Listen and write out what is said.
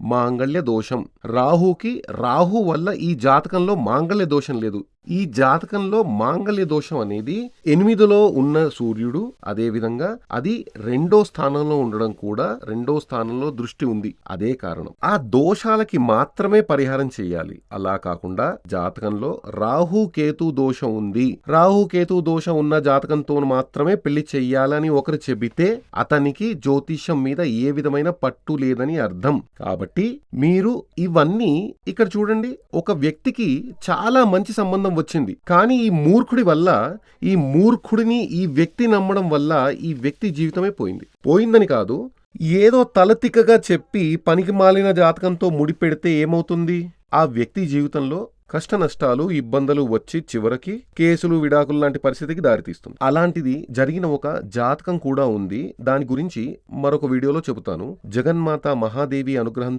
మాంగళ్య దోషం. రాహుకి రాహు వల్ల ఈ జాతకంలో మాంగళ్య దోషం లేదు. ఈ జాతకంలో మాంగళ్య దోషం అనేది ఎనిమిదిలో ఉన్న సూర్యుడు అదే విధంగా అది రెండో స్థానంలో ఉండడం కూడా రెండో స్థానంలో దృష్టి ఉంది. అదే కారణం. ఆ దోషాలకి మాత్రమే పరిహారం చేయాలి. అలా కాకుండా జాతకంలో రాహు కేతు దోషం ఉంది. రాహు కేతు దోషం ఉన్న జాతకంతో మాత్రమే పెళ్ళి చెయ్యాలని ఒకరు చెబితే అతనికి జ్యోతిష్యం మీద ఏ విధమైన పట్టు లేదని అర్థం. కాబట్టి మీరు ఇవన్నీ ఇక్కడ చూడండి. ఒక వ్యక్తికి చాలా మంచి సంబంధం వచ్చింది. కానీ ఈ మూర్ఖుడి వల్ల ఈ మూర్ఖుడిని ఈ వ్యక్తి నమ్మడం వల్ల ఈ వ్యక్తి జీవితమే పోయింది. పోయిందని కాదు ఏదో తలతిక్కగా చెప్పి పనికి మాలిన జాతకంతో ముడిపెడితే ఏమవుతుంది? ఆ వ్యక్తి జీవితంలో కష్ట నష్టాలు ఇబ్బందులు వచ్చి చివరికి కేసులు విడాకులు లాంటి పరిస్థితికి దారితీస్తుంది. అలాంటిది జరిగిన ఒక జాతకం కూడా ఉంది. దాని గురించి మరొక వీడియోలో చెబుతాను. జగన్మాత మహాదేవి అనుగ్రహం